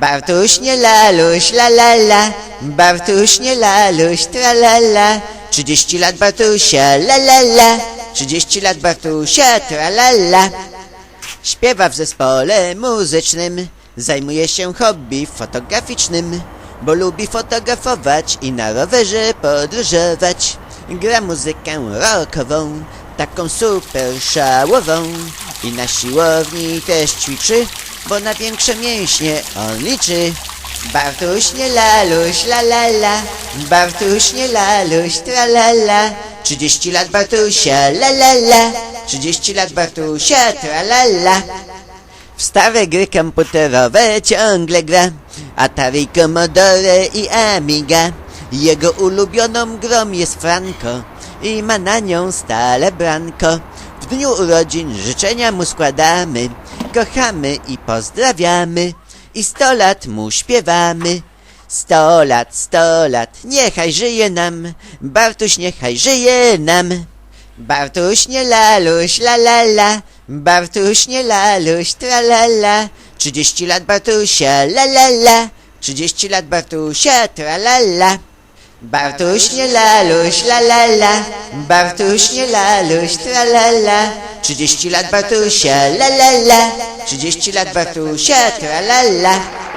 Bartuś nie laluś, la la la, Bartuś nie laluś, tra la la. 30 lat Bartusia, la la la, 30 lat Bartusia, tra la la. Śpiewa w zespole muzycznym, zajmuje się hobby fotograficznym, bo lubi fotografować i na rowerze podróżować. Gra muzykę rockową, taką super szałową i na siłowni też ćwiczy, bo na większe mięśnie on liczy. Bartuś nie laluś, la la la, Bartuś nie laluś, tra la la. 30 lat Bartusia, la la la, 30 lat Bartusia, tra la la. W stare gry komputerowe ciągle gra Atari, Commodore i Amiga Jego ulubioną grą jest Franco I ma na nią stale branko W dniu urodzin życzenia mu składamy Kochamy i pozdrawiamy. I sto lat mu śpiewamy. Sto lat, sto lat, niechaj żyje nam. Bartuś niechaj żyje nam. Bartuś nie laluś, la la la, Bartuś nie laluś, tra la la. 30 lat Bartusia, la la la, 30 lat Bartusia, tra la la. Bartuś nie laluś, la la la, Bartuś nie laluś, tra la la. 30 lat Bartusia, la la la, 30 lat Bartusia, tra la la.